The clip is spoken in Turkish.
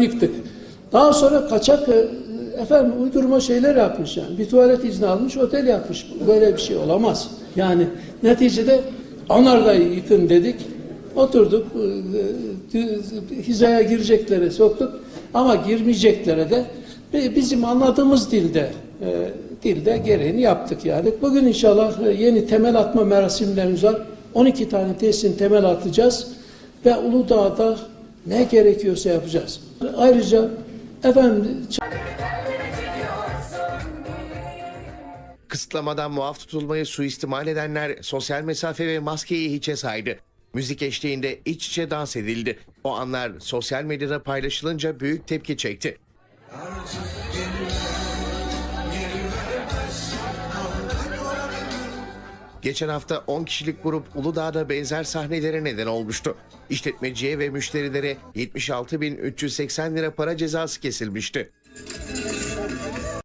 yıktık. Daha sonra kaçak e, efendim uydurma şeyler yapmış yani. Bir tuvalet izni almış, otel yapmış. Böyle bir şey olamaz. Yani neticede Anarda'yı yıkın dedik. Oturduk, e, e, hizaya gireceklere soktuk. Ama girmeyeceklere de bizim anladığımız dilde dilde gereğini yaptık yani. Bugün inşallah yeni temel atma merasimlerimiz var. 12 tane tesisin temel atacağız ve Uludağ'da ne gerekiyorsa yapacağız. Ayrıca efendim Kısıtlamadan muaf tutulmayı suistimal edenler sosyal mesafe ve maskeyi hiçe saydı. Müzik eşliğinde iç içe dans edildi. O anlar sosyal medyada paylaşılınca büyük tepki çekti. Geçen hafta 10 kişilik grup Uludağ'da benzer sahnelere neden olmuştu. İşletmeciye ve müşterilere 76.380 lira para cezası kesilmişti.